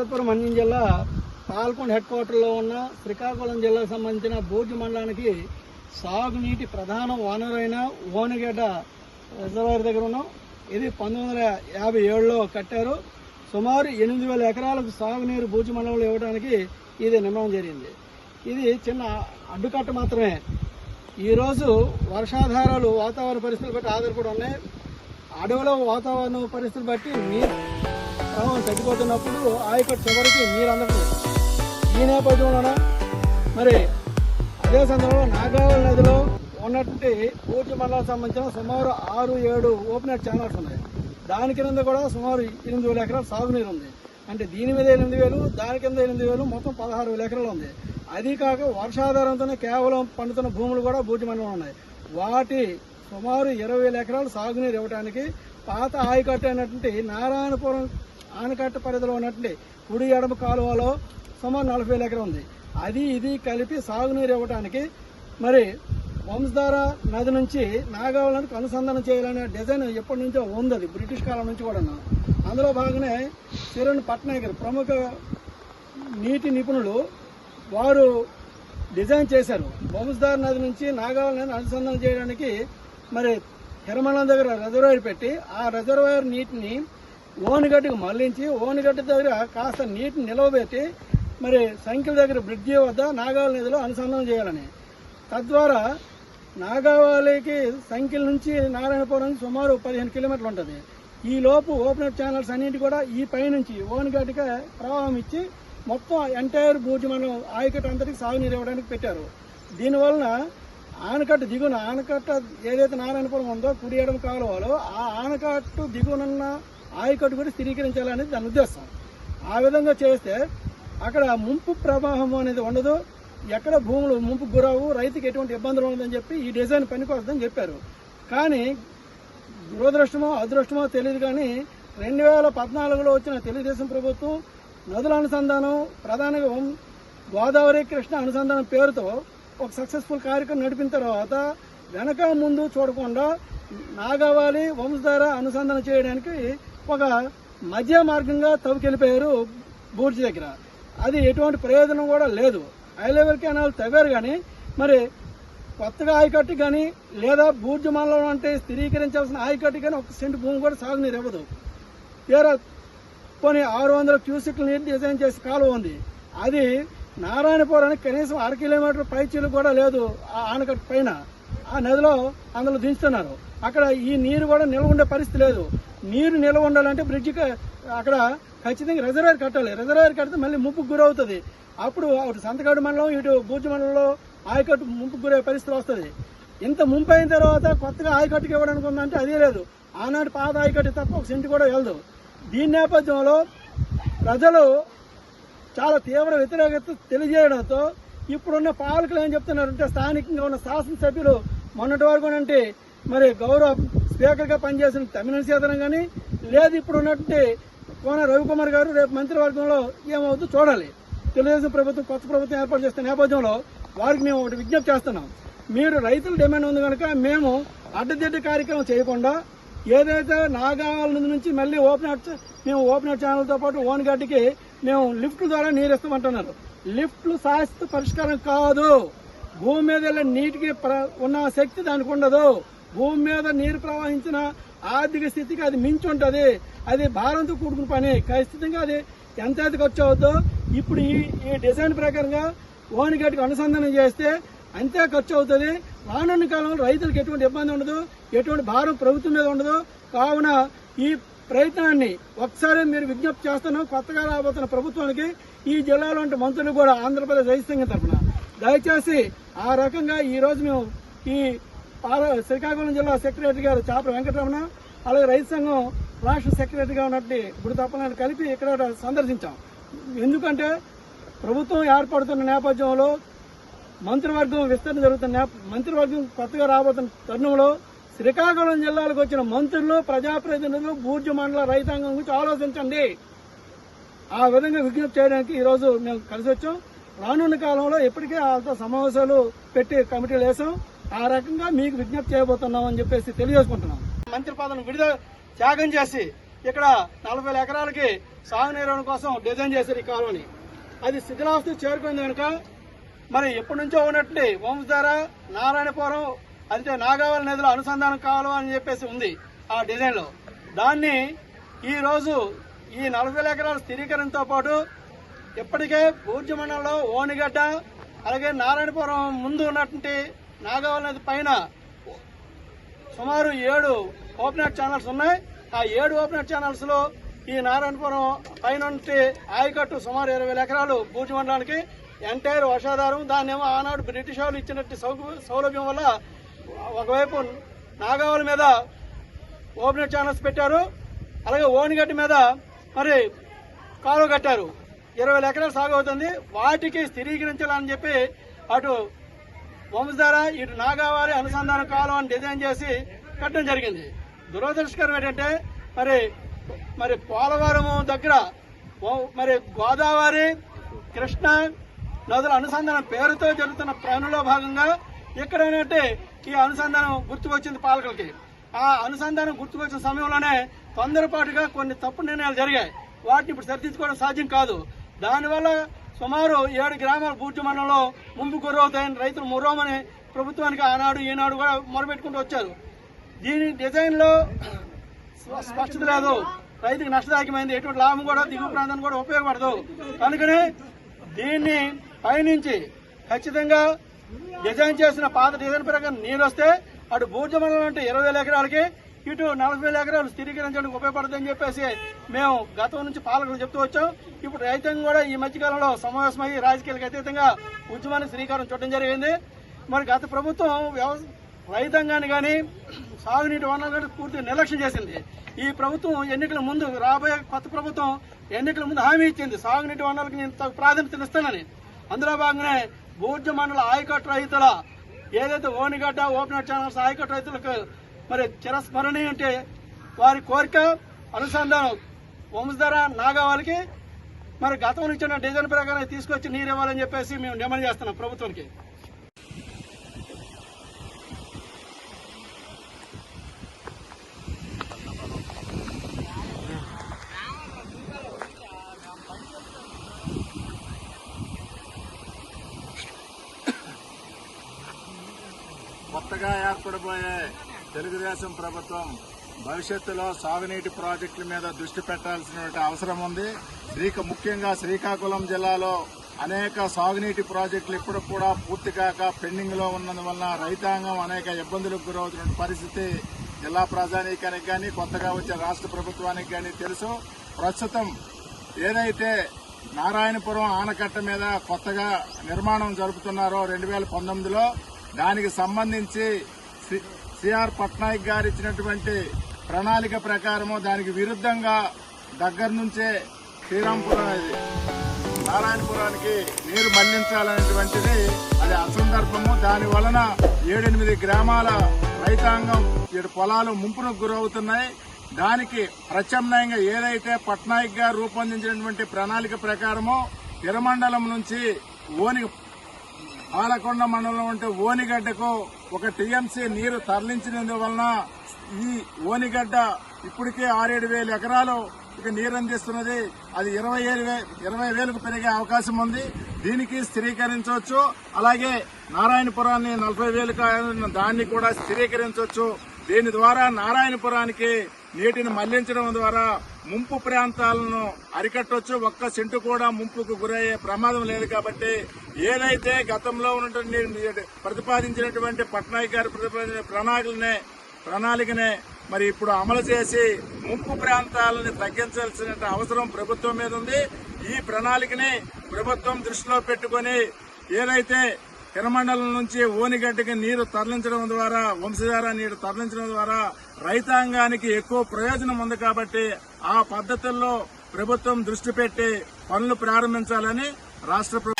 భారతపురం మన్యం జిల్లా పాల్కొండ హెడ్ క్వార్టర్లో ఉన్న శ్రీకాకుళం జిల్లాకు సంబంధించిన బోర్డు మండలానికి సాగునీటి ప్రధాన వనరైన ఓనగడ్డ రిజర్వాయర్ దగ్గర ఉన్నాం. ఇది పంతొమ్మిది వందల యాభై ఏడులో కట్టారు. సుమారు ఎనిమిది వేల ఎకరాలకు సాగునీరు బూజు మండలంలో ఇవ్వడానికి ఇది నిర్మాణం జరిగింది. ఇది చిన్న అడ్డుకట్ట మాత్రమే. ఈరోజు వర్షాధారాలు వాతావరణ పరిస్థితులు బట్టి ఆధారపడి ఉన్నాయి. అడవిలో వాతావరణ పరిస్థితులు బట్టి నీరు ప్రవాహం తగ్గిపోతున్నప్పుడు యొక్క చివరికి నీరు అందడం ఈ నేపథ్యంలోన? మరి అదే సందర్భంలో నాగావళి నదిలో ఉన్నటువంటి పూర్తి మండలానికి సంబంధించిన సుమారు ఆరు ఏడు ఓపెనర్ ఛానల్స్ ఉన్నాయి. దాని కింద కూడా సుమారు ఎనిమిది వేల ఎకరాలు సాగునీరు ఉంది. అంటే దీని మీద ఎనిమిది వేలు దాని కింద ఎనిమిది వేలు మొత్తం పదహారు వేల ఎకరాలు ఉంది. అది కాక వర్షాధారంతోనే కేవలం పండుతున్న భూములు కూడా బూటి మండలం ఉన్నాయి. వాటి సుమారు ఇరవై వేల ఎకరాలు సాగునీరు ఇవ్వడానికి పాత ఆయకట్టు అయినటువంటి నారాయణపురం ఆనకట్ట పరిధిలో ఉన్నటువంటి కుడి ఎడమ కాలువలో సుమారు నలభై ఎకరం ఉంది. అది ఇది కలిపి సాగునీరు ఇవ్వడానికి మరి వంశధార నది నుంచి నాగావళానికి అనుసంధానం చేయాలనే డిజైన్ ఎప్పటి నుంచో ఉంది అది బ్రిటిష్ కాలం నుంచి కూడా అందులో భాగమే చిరణ్ పట్నాయక్ ప్రముఖ నీటి నిపుణులు వారు డిజైన్ చేశారు. వంశధార నది నుంచి నాగావళి అనుసంధానం చేయడానికి మరి తిరుమల దగ్గర రిజర్వాయర్ పెట్టి ఆ రిజర్వాయర్ నీటిని ఓనిగడ్డకు మళ్ళించి ఓనగడ్డ దగ్గర కాస్త నీటిని నిలవబెట్టి మరి సంఖ్యల దగ్గర బ్రిడ్జి వద్ద నాగావళి నదిలో అనుసంధానం చేయాలని. తద్వారా నాగావళికి సంఖ్యల నుంచి నారాయణపురం సుమారు పదిహేను కిలోమీటర్లు ఉంటుంది. ఈ లోపు ఓపెనర్ ఛానల్స్ అన్నింటి కూడా ఈ పైనుంచి ఓనిగడ్డకి ప్రవాహం ఇచ్చి మొత్తం ఎంటైర్ భూజి మనం ఆయకట్టు అంతటికి సాగునీరు ఇవ్వడానికి పెట్టారు. దీనివలన ఆనకట్టు దిగున ఆనకట్ట ఏదైతే నారాయణపురం ఉందో కుడి ఎడమ కాలువలో ఆ ఆనకట్టు దిగునున్న ఆయకట్టు కూడా స్థిరీకరించాలనేది దాని ఉద్దేశం. ఆ విధంగా చేస్తే అక్కడ ముంపు ప్రవాహం అనేది ఉండదు. ఎక్కడ భూములు ముంపు గురవు రైతుకి ఎటువంటి ఇబ్బందులు ఉండదని చెప్పి ఈ డిజైన్ పనికొస్తుందని చెప్పారు. కానీ దురదృష్టమో అదృష్టమో తెలియదు కానీ రెండు వేల పద్నాలుగులో వచ్చిన తెలుగుదేశం ప్రభుత్వం నదుల అనుసంధానం ప్రధానంగా గోదావరి కృష్ణ అనుసంధానం పేరుతో ఒక సక్సెస్ఫుల్ కార్యక్రమం నడిపిన తర్వాత వెనక ముందు చూడకుండా నాగావాలి వంశధార అనుసంధానం చేయడానికి ఒక మధ్య మార్గంగా తవ్వుకెళ్ళిపోయారు బూర్జీ దగ్గర. అది ఎటువంటి ప్రయోజనం కూడా లేదు. హై లెవెల్ కెనాల్ తవ్వారు కానీ మరి కొత్తగా ఆయకట్టు కానీ లేదా బూర్జు మండలం అంటే స్థిరీకరించాల్సిన ఆయకట్టు కానీ ఒక సెంటు భూమి కూడా సాగునీరు ఇవ్వదు. తీరా పోనీ ఆరు వందల క్యూసెక్ల నీరు డిజైన్ చేసి కాలువ ఉంది. అది నారాయణపురానికి కనీసం అర కిలోమీటర్ పైచీలు కూడా లేదు ఆ ఆనకట్టు పైన. ఆ నదిలో అందులో దించుతున్నారు. అక్కడ ఈ నీరు కూడా నిల్వ ఉండే పరిస్థితి లేదు. నీరు నిల్వ ఉండాలంటే బ్రిడ్జికి అక్కడ ఖచ్చితంగా రిజర్వేర్ కట్టాలి. రిజర్వేర్ కడితే మళ్ళీ ముప్పుకు గురవుతుంది. అప్పుడు అటు సంతకాడు మండలం ఇటు బూజు మండలంలో ఆయకట్టు ముంపుకు గురే పరిస్థితి వస్తుంది. ఇంత ముంపు అయిన తర్వాత కొత్తగా ఆయకట్టుకి ఇవ్వడానికి ఉందంటే అదే లేదు. ఆనాటి పాత ఆయకట్టు తప్ప ఒక సెంటు కూడా వెళ్ళదు దీని నేపథ్యంలో ప్రజలు చాలా తీవ్ర వ్యతిరేకత తెలియజేయడంతో ఇప్పుడున్న పాలకులు ఏం చెప్తున్నారంటే స్థానికంగా ఉన్న శాసనసభ్యులు మొన్నటి వరకు అంటే మరి గౌరవ స్పీకర్గా పనిచేసిన తమిళ సీతనం కానీ లేదు ఇప్పుడు ఉన్నటువంటి కోన రవికుమార్ గారు రేపు మంత్రివర్గంలో ఏమవుతుందో చూడాలి. తెలుగుదేశం ప్రభుత్వం కొత్త ప్రభుత్వం ఏర్పాటు చేస్తున్న నేపథ్యంలో వారికి మేము ఒకటి విజ్ఞప్తి చేస్తున్నాం. మీరు రైతుల డిమాండ్ ఉంది కనుక మేము అడ్డదిడ్డ కార్యక్రమం చేయకుండా ఏదైతే నాగాల నుంచి మళ్ళీ ఓపెన్ మేము ఓపెన్ ఛానల్తో పాటు ఓన్ గడ్డికి మేము లిఫ్ట్ ద్వారా నీరు ఇస్తామంటున్నారు లిఫ్ట్లు శాశ్వత పరిష్కారం కాదు. భూమి మీద వెళ్ళే నీటికి ప్ర- ఉన్న శక్తి దానికి ఉండదు. భూమి మీద నీరు ప్రవహించిన ఆర్థిక స్థితికి అది మించి ఉంటుంది. అది భారంతో కూడుకున్న పని. ఖచ్చితంగా అది ఎంత అయితే ఖర్చు అవుతుందో ఇప్పుడు ఈ ఈ డిజైన్ ప్రకారంగా ఓనిగడ్డికి అనుసంధానం చేస్తే అంతే ఖర్చు అవుతుంది. రానున్న కాలంలో రైతులకు ఎటువంటి ఇబ్బంది ఉండదు. ఎటువంటి భారం ప్రభుత్వం మీద ఉండదు. కావున ఈ ప్రయత్నాన్ని ఒకసారి మీరు విజ్ఞప్తి చేస్తున్నాం కొత్తగా రాబోతున్న ప్రభుత్వానికి ఈ జిల్లాలో ఉంటే మంత్రులు కూడా ఆంధ్రప్రదేశ్ రైతు సంఘం తరఫున. దయచేసి ఆ రకంగా ఈ రోజు మేము ఈ శ్రీకాకుళం జిల్లా సెక్రటరీ గారు చాపర వెంకటరమణ అలాగే రైతు సంఘం రాష్ట్ర సెక్రటరీగా ఉన్నట్టు గుడి తప్పనని కలిపి ఇక్కడ సందర్శించాం. ఎందుకంటే ప్రభుత్వం ఏర్పడుతున్న నేపథ్యంలో మంత్రివర్గం విస్తరణ జరుగుతున్న నేప- మంత్రివర్గం కొత్తగా రాబోతున్న తరుణంలో శ్రీకాకుళం జిల్లాలకు వచ్చిన మంత్రులు ప్రజాప్రతినిధులు బూర్జు మండల రైతాంగం గురించి ఆలోచించండి. ఆ విధంగా విజ్ఞప్తి చేయడానికి ఈరోజు మేము కలిసి వచ్చాం. రానున్న కాలంలో ఇప్పటికే వాళ్ళతో సమావేశాలు పెట్టి కమిటీలు వేసాం ఆ రకంగా మీకు విజ్ఞప్తి చేయబోతున్నాం అని చెప్పేసి తెలియజేసుకుంటున్నాం. మంత్రి పదవిని విడుదల త్యాగం చేసి ఇక్కడ నలభై వేల ఎకరాలకి సాగునీరు కోసం డిజైన్ చేశారు ఈ కాలనీ. అది శిథిలావస్థ చేరుకుంది కనుక మరి ఎప్పటి నుంచో ఉన్నట్టు వంశధార నారాయణపురం అంటే నాగావళి నదిలో అనుసంధానం కావాలి అని చెప్పేసి ఉంది ఆ డిజైన్లో దాన్ని ఈ రోజు ఈ నలభై ఎకరాల స్థిరీకరణతో పాటు ఇప్పటికే బూర్జు మండలంలో ఓనిగడ్డ అలాగే నారాయణపురం ముందు ఉన్నటువంటి నాగావళి నది పైన సుమారు ఏడు ఓపెనర్ ఛానల్స్ ఉన్నాయి. ఆ ఏడు ఓపెనర్ ఛానల్స్లో ఈ నారాయణపురం పైన ఆయకట్టు సుమారు ఇరవై ఎకరాలు భూజ మండలానికి ఎంటైర్ వర్షాధారం దాన్నేమో ఆనాడు బ్రిటిష్ వాళ్ళు ఇచ్చినట్టు సౌక- సౌలభ్యం వల్ల ఒకవైపు నాగావళి మీద ఓపెన్ ఛానల్స్ పెట్టారు. అలాగే ఓనిగడ్డి మీద మరి కాలువ కట్టారు. ఇరవై ఎకరాలు సాగు అవుతుంది. వాటికి స్థిరీకరించాలని చెప్పి అటు వంశధార ఇటు నాగావారి అనుసంధానం కాలం అని డిజైన్ చేసి కట్టడం జరిగింది. దురదృష్టకరం ఏంటంటే మరి మరి పోలవరం దగ్గర మరి గోదావరి కృష్ణ నదుల అనుసంధానం పేరుతో జరుగుతున్న పనులో భాగంగా ఇక్కడ ఏంటంటే ఈ అనుసంధానం గుర్తుకొచ్చింది పాలకులకి. ఆ అనుసంధానం గుర్తుకొచ్చిన సమయంలోనే తొందరపాటుగా కొన్ని తప్పు నిర్ణయాలు జరిగాయి. వాటిని ఇప్పుడు సరిదిద్దుకోవడం సాధ్యం కాదు. దానివల్ల సుమారు ఏడు గ్రామాల బూర్జు మండలంలో ముంపు గురవుతాయని రైతులు ముర్రోమని ప్రభుత్వానికి ఆనాడు ఈనాడు కూడా మొరపెట్టుకుంటూ వచ్చారు. దీని డిజైన్లో స్పష్టత లేదు. రైతుకి నష్టదాయకమైంది. ఎటువంటి లాభం కూడా దిగువ ప్రాంతానికి కూడా ఉపయోగపడదు. కనుకనే దీన్ని పైనుంచి ఖచ్చితంగా డిజైన్ చేసిన పాత డిజైన్ ప్రకారం నీరు వస్తే అటు బూర్జ మండలం అంటే ఇరవై వేల ఎకరాలకి ఇటు నలభై వేల ఎకరాలు స్థిరీకరించడానికి ఉపయోగపడుతుందని చెప్పేసి మేము గతం నుంచి పాలకులు చెప్తూ వచ్చాం. ఇప్పుడు రైతాంగం కూడా ఈ మధ్యకాలంలో సమావేశమై రాజకీయాలకు అతీతంగా ఉద్యమానికి శ్రీకారం చుట్టడం జరిగింది. మరి గత ప్రభుత్వం వ్యవసాయ రైతాంగాన్ని కానీ సాగునీటి వనరులు కానీ పూర్తిగా నిర్లక్ష్యం చేసింది. ఈ ప్రభుత్వం ఎన్నికల ముందు రాబోయే కొత్త ప్రభుత్వం ఎన్నికల ముందు హామీ ఇచ్చింది. సాగునీటి వనరులకు నేను ప్రాధాన్యత ఇస్తానని. అందులో భాగంగానే బూర్జ మండల ఆయకట్టు రైతుల ఏదైతే ఓనిగడ్డ ఓపెనర్ ఛానల్స్ ఆయకట్టు రైతులకు మరి చిరస్మరణి అంటే వారి కోరిక అనుసంధానం వంశధర నాగావాళ్ళకి మరి గతంలో ఇచ్చిన డిజైన్ ప్రకారం తీసుకొచ్చి నీరు ఇవ్వాలని చెప్పేసి మేము డిమాండ్ చేస్తున్నాం ప్రభుత్వానికి. కొత్తగా ఏర్పడబోయే తెలుగుదేశం ప్రభుత్వం భవిష్యత్తులో సాగునీటి ప్రాజెక్టుల మీద దృష్టి పెట్టాల్సిన అవసరం ఉంది. శ్రీక ముఖ్యంగా శ్రీకాకుళం జిల్లాలో అనేక సాగునీటి ప్రాజెక్టులు ఇప్పుడు కూడా పూర్తి కాక పెండింగ్లో ఉన్నందువలన రైతాంగం అనేక ఇబ్బందులకు గురవుతున్న పరిస్థితి జిల్లా ప్రజానీకానికి కానీ కొత్తగా వచ్చే రాష్ట్ర ప్రభుత్వానికి కానీ తెలుసు. ప్రస్తుతం ఏదైతే నారాయణపురం ఆనకట్ట మీద కొత్తగా నిర్మాణం జరుపుతున్నారో రెండు వేల పంతొమ్మిదిలో దానికి సంబంధించి సి- సిఆర్ పట్నాయక్ గారు ఇచ్చినటువంటి ప్రణాళిక ప్రకారము దానికి విరుద్ధంగా దగ్గర నుంచే శ్రీరాంపురం నారాయణపురానికి నీరు మళ్ళించాలనేటువంటిది అది అసందర్భము. దాని వలన ఏడెనిమిది గ్రామాల రైతాంగం ఏడు పొలాలు ముంపునకు గురవుతున్నాయి. దానికి ప్రత్యామ్నాయంగా ఏదైతే పట్నాయక్ గారు రూపొందించినటువంటి ప్రణాళిక ప్రకారము తిరమండలం నుంచి ఓని ఆలకొండ మండలం అంటే ఓనిగడ్డకు ఒక టీఎంసీ నీరు తరలించినందువలన ఈ ఓనిగడ్డ ఇప్పటికే ఆరేడు వేల ఎకరాలు ఇక నీరు అందిస్తున్నది. అది ఇరవై ఏడు వే ఇరవై వేలకు పెరిగే అవకాశం ఉంది. దీనికి స్థిరీకరించవచ్చు. అలాగే నారాయణపురాన్ని నలభై వేలకు దాన్ని కూడా స్థిరీకరించవచ్చు. దీని ద్వారా నారాయణపురానికి నీటిని మళ్ళించడం ద్వారా ముంపు ప్రాంతాలను అరికట్టొచ్చు. ఒక్క సెంటు కూడా ముంపుకు గురయ్యే ప్రమాదం లేదు కాబట్టి ఏదైతే గతంలో ఉన్నటువంటి ప్రతిపాదించినటువంటి పట్నాయక్ గారు ప్రతిపాదించిన ప్రణాళికనే ప్రణాళికనే మరి ఇప్పుడు అమలు చేసి ముంపు ప్రాంతాలను తగ్గించాల్సిన అవసరం ప్రభుత్వం మీద ఉంది. ఈ ప్రణాళికని ప్రభుత్వం దృష్టిలో పెట్టుకొని ఏదైతే కిరమండలం నుంచి ఓనిగడ్డకి నీరు తరలించడం ద్వారా వంశధార నీరు తరలించడం ద్వారా రైతాంగానికి ఎక్కువ ప్రయోజనం ఉంది కాబట్టి ఆ పద్ధతుల్లో ప్రభుత్వం దృష్టి పెట్టి పనులు ప్రారంభించాలని రాష్ట్ర